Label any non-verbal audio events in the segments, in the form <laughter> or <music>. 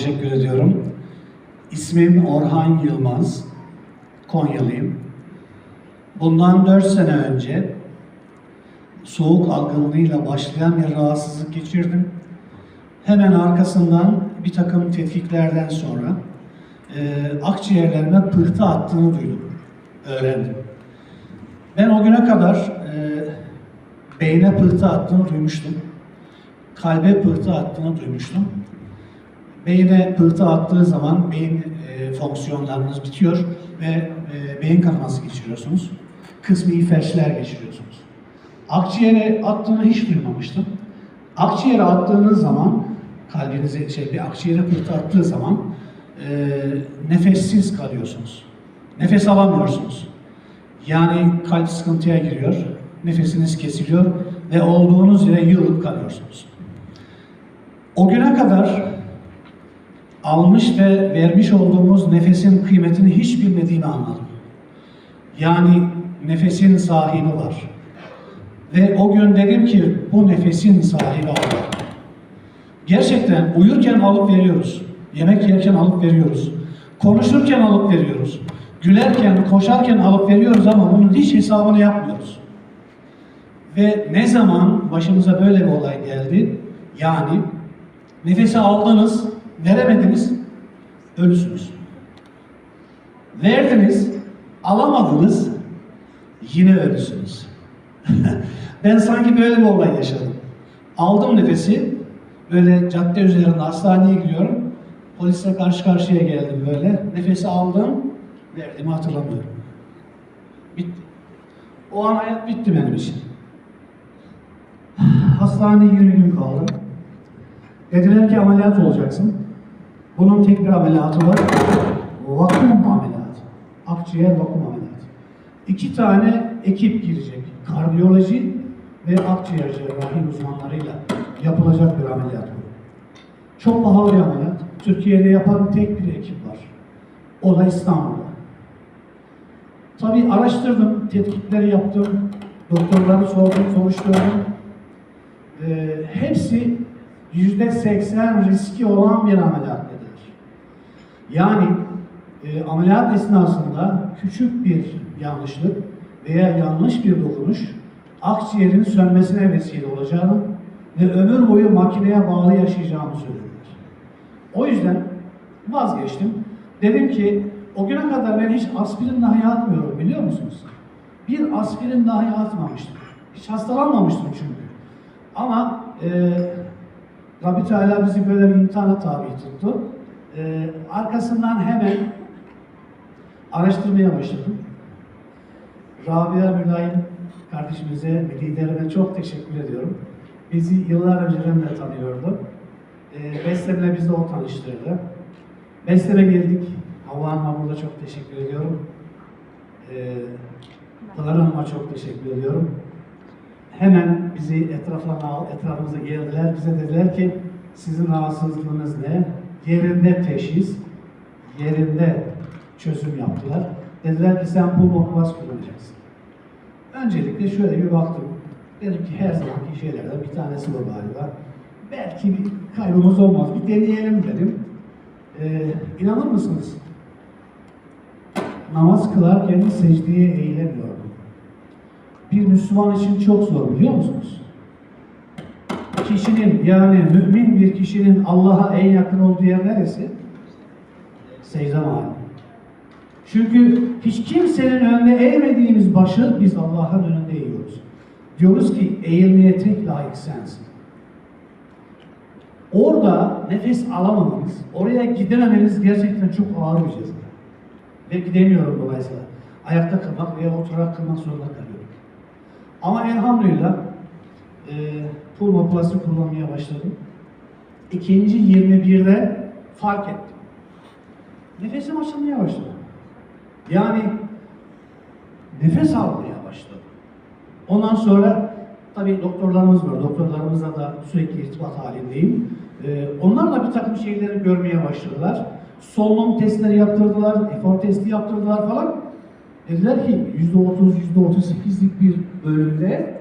Teşekkür ediyorum. İsmim Orhan Yılmaz. Konyalıyım. Bundan 4 sene önce soğuk algınlığıyla başlayan bir rahatsızlık geçirdim. Hemen arkasından bir takım tetkiklerden sonra e, akciğerlerime pıhtı attığını duydum, öğrendim. Ben o güne kadar e, beyne pıhtı attığını duymuştum. Kalbe pıhtı attığını duymuştum. Beyne pıhtı attığı zaman beyin e, fonksiyonlarınız bitiyor ve e, beyin kanaması geçiriyorsunuz. Kısmi felçler geçiriyorsunuz. Akciğere attığını hiç duymamıştım. Akciğere attığınız zaman, kalbinize şey bir akciğere pıhtı attığı zaman e, nefessiz kalıyorsunuz. Nefes alamıyorsunuz. Yani kalp sıkıntıya giriyor, nefesiniz kesiliyor ve olduğunuz yere yığılıp kalıyorsunuz. O güne kadar almış ve vermiş olduğumuz nefesin kıymetini hiç bilmediğimi anladım. Yani nefesin sahibi var. Ve o gün dedim ki bu nefesin sahibi Allah. Gerçekten uyurken alıp veriyoruz. Yemek yerken alıp veriyoruz. Konuşurken alıp veriyoruz. Gülerken, koşarken alıp veriyoruz ama bunun hiç hesabını yapmıyoruz. Ve ne zaman başımıza böyle bir olay geldi, yani nefesi aldınız, veremediniz, ölüsünüz. Verdiniz, alamadınız, yine ölüsünüz. <laughs> ben sanki böyle bir olay yaşadım. Aldım nefesi, böyle cadde üzerinde hastaneye gidiyorum. Polisle karşı karşıya geldim böyle. Nefesi aldım, verdiğimi hatırlamıyorum. Bitti. O an hayat bitti benim için. <sighs> Hastaneye 20 gün kaldım. Dediler ki ameliyat olacaksın. Bunun tek bir ameliyatı var. Vakum ameliyatı. Akciğer vakum ameliyatı. İki tane ekip girecek. Kardiyoloji ve akciğer cerrahi uzmanlarıyla yapılacak bir ameliyat bu. Çok pahalı bir ameliyat. Türkiye'de yapan tek bir ekip var. O da İstanbul'da. Tabii araştırdım, tetkikleri yaptım, doktorları sordum, soruşturdum. Ee, hepsi yüzde seksen riski olan bir ameliyat dediler. Yani e, ameliyat esnasında küçük bir yanlışlık veya yanlış bir dokunuş akciğerin sönmesine vesile olacağını ve ömür boyu makineye bağlı yaşayacağımı söylediler. O yüzden vazgeçtim. Dedim ki o güne kadar ben hiç aspirin dahi atmıyorum biliyor musunuz? Bir aspirin dahi atmamıştım. Hiç hastalanmamıştım çünkü. Ama e, Rabbi Teala bizi böyle bir imtihana tabi tuttu. E, arkasından hemen araştırmaya başladım. Rabia Mülayim kardeşimize liderime çok teşekkür ediyorum. Bizi yıllar önceden de tanıyordu. E, Beslem'le bizi o tanıştırdı. Beslem'e geldik. Havva Hanım'a burada çok teşekkür ediyorum. E, Pınar Hanım'a çok teşekkür ediyorum. Hemen bizi etraflarına etrafımıza geldiler. Bize dediler ki sizin rahatsızlığınız ne? Yerinde teşhis, yerinde çözüm yaptılar. Dediler ki sen pulmonoklas kullanacaksın. Öncelikle şöyle bir baktım. Dedim ki her zamanki şeylerden bir tanesi bu galiba. Belki bir kaybımız olmaz. Bir deneyelim dedim. Ee, inanır mısınız? Namaz kılarken secdeye eğilemiyordum. Bir Müslüman için çok zor biliyor musunuz? Kişinin yani mümin bir kişinin Allah'a en yakın olduğu yer neresi? Secde mahalli. Çünkü hiç kimsenin önünde eğmediğimiz başı biz Allah'ın önünde eğiyoruz. Diyoruz ki eğilmeye tek layık sensin. Orada nefes alamamamız, oraya gidememeniz gerçekten çok ağır bir ceza. Ve gidemiyorum dolayısıyla. Ayakta kılmak veya oturarak kılmak zorunda kalıyorum. Ama elhamdülillah e, pulmoplasti kullanmaya başladım. İkinci 21'de fark ettim. Nefesim açılmaya başladı. Yani nefes almaya başladım. Ondan sonra tabii doktorlarımız var. Doktorlarımızla da sürekli irtibat halindeyim. Ee, onlar da bir takım şeyleri görmeye başladılar. Solunum testleri yaptırdılar, efor testi yaptırdılar falan. Dediler ki %30, %38'lik bir bölümde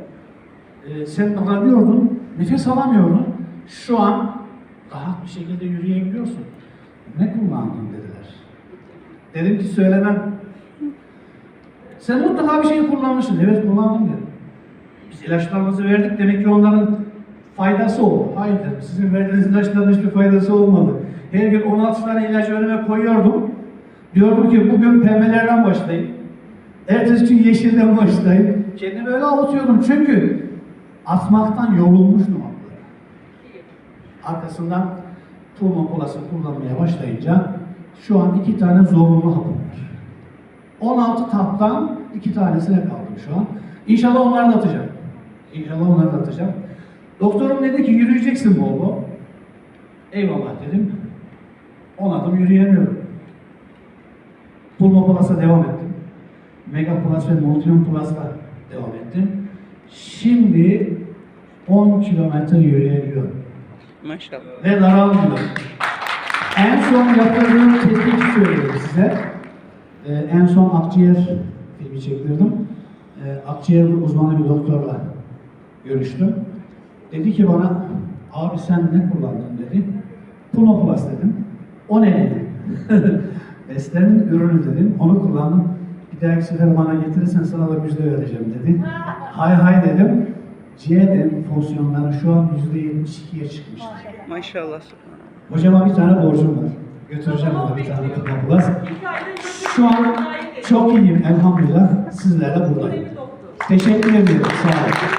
e, sen ağlıyordun, nefes alamıyordun. Şu an rahat bir şekilde yürüyebiliyorsun. Ne kullandın dediler. Dedim ki söylemem. Sen mutlaka bir şey kullanmışsın. Evet kullandım dedim. Biz ilaçlarımızı verdik demek ki onların faydası oldu. Hayır. Sizin verdiğiniz ilaçların hiçbir faydası olmadı. Her gün 16 tane ilacı önüme koyuyordum. Diyordum ki bugün pembelerden başlayın. Ertesi gün yeşilden başlayın. Kendimi öyle avutuyordum çünkü atmaktan yorulmuştum abla. Arkasından Pulmon Plus'ı kullanmaya başlayınca şu an iki tane zorunlu hapım var. 16 taptan iki tanesine kaldım şu an. İnşallah onları da atacağım. İnşallah onları da atacağım. Doktorum dedi ki yürüyeceksin bol bol. Eyvallah dedim. 10 adım yürüyemiyorum. Pulmon Plus'a devam ettim. Mega Plus ve Multium Plus'la devam ettim. Şimdi 10 kilometre yürüyebiliyorum Maşallah. ve daralmıyor. En son yaptırdığım tetkik söylüyorum size. Ee, en son akciğer filmi çektirdim. Ee, akciğer uzmanı bir doktorla görüştüm. Dedi ki bana, abi sen ne kullandın dedi. Punoplast dedim. O ne dedi? <laughs> Beslenin ürünü dedim. Onu kullandım. Bir dahaki sefer bana getirirsen sana da müjde vereceğim dedi. hay hay dedim. Ciğerin fonksiyonları şu an %72'ye çıkmıştır. Maşallah. Hocama bir tane borcum var. Götüreceğim ona bir tane Plus. Şu an çok iyiyim elhamdülillah. Sizlerle buradayım. Teşekkür ederim. Sağ olun.